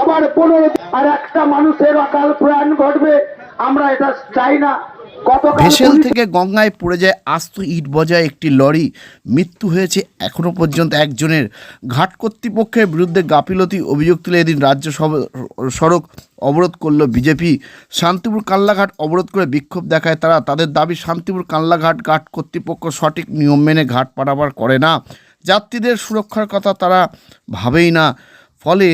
আবার পনেরো আর একটা মানুষের অকাল প্রাণ ঘটবে। আমরা এটা চাই না। ভেসেল থেকে গঙ্গায় পড়ে যায় আস্ত ইট বজায় একটি লরি। মৃত্যু হয়েছে এখনও পর্যন্ত একজনের। ঘাট কর্তৃপক্ষের বিরুদ্ধে গাফিলতি অভিযোগ তুলে এদিন রাজ্য সড়ক অবরোধ করল বিজেপি। শান্তিপুর কাল্লাঘাট অবরোধ করে বিক্ষোভ দেখায় তারা। তাদের দাবি শান্তিপুর কাল্লাঘাট ঘাট কর্তৃপক্ষ সঠিক নিয়ম মেনে ঘাট পারাবার করে না। যাত্রীদের সুরক্ষার কথা তারা ভাবেই না। ফলে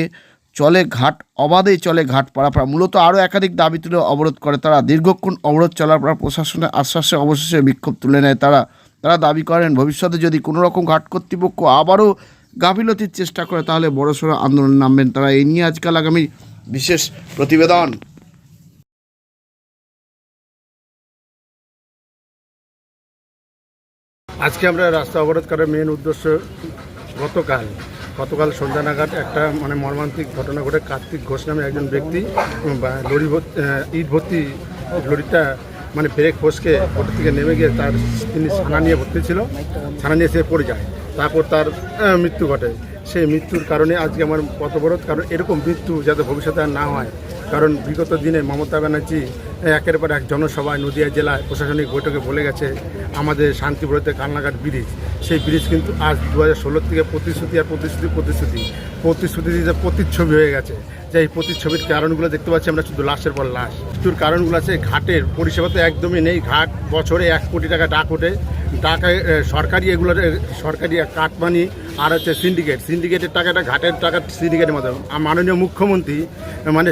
চলে ঘাট, অবাধেই চলে ঘাট পারাপাড়া মূলত আরও একাধিক দাবি তুলে অবরোধ করে তারা। দীর্ঘক্ষণ অবরোধ চলার পর প্রশাসনের আশ্বাসে অবশেষে বিক্ষোভ তুলে নেয় তারা। তারা দাবি করেন, ভবিষ্যতে যদি কোনো রকম ঘাট কর্তৃপক্ষ আবারও গাফিলতির চেষ্টা করে, তাহলে বড়সড় আন্দোলন নামবেন তারা। এই নিয়ে আজকাল আগামী বিশেষ প্রতিবেদন। আজকে আমরা রাস্তা অবরোধ করার মেন উদ্দেশ্য গতকাল গতকাল সন্ধ্যা নাগাদ একটা মানে মর্মান্তিক ঘটনা ঘটে। কার্তিক ঘোষ নামে একজন ব্যক্তি লরি ইট ভর্তি লরিটা মানে ব্রেক ফসকে ওটা থেকে নেমে গিয়ে তার তিনি ছানা নিয়ে ভর্তি ছিল। ছানা নিয়ে সে পড়ে যায়। তারপর তার মৃত্যু ঘটে। সেই মৃত্যুর কারণে আজকে আমার পথ অবরোধ। কারণ এরকম মৃত্যু যাতে ভবিষ্যতে আর না হয়, কারণ বিগত দিনে মমতা ব্যানার্জি একের পর এক জনসভায় নদিয়া জেলায় প্রশাসনিক বৈঠকে বলে গেছে আমাদের শান্তিপুরতে কালনাঘাট ব্রিজ। সেই ব্রিজ কিন্তু আজ দু হাজার থেকে প্রতিশ্রুতি আর প্রতিশ্রুতি প্রতিশ্রুতি। প্রতিশ্রুতি যে প্রতিচ্ছবি হয়ে গেছে যে এই প্রতিচ্ছবির কারণগুলো দেখতে পাচ্ছি আমরা শুধু লাশের পর লাশ। মৃত্যুর কারণগুলো আছে ঘাটের পরিষেবা তো একদমই নেই ঘাট বছরে এক কোটি টাকা ডাক ওঠে। টাকায় এ, সরকারি এগুলোর সরকারি কাটমানি আর হচ্ছে সিন্ডিকেট। সিন্ডিকেটের টাকাটা ঘাটের টাকা সিন্ডিকেটের আর মাননীয় মুখ্যমন্ত্রী মানে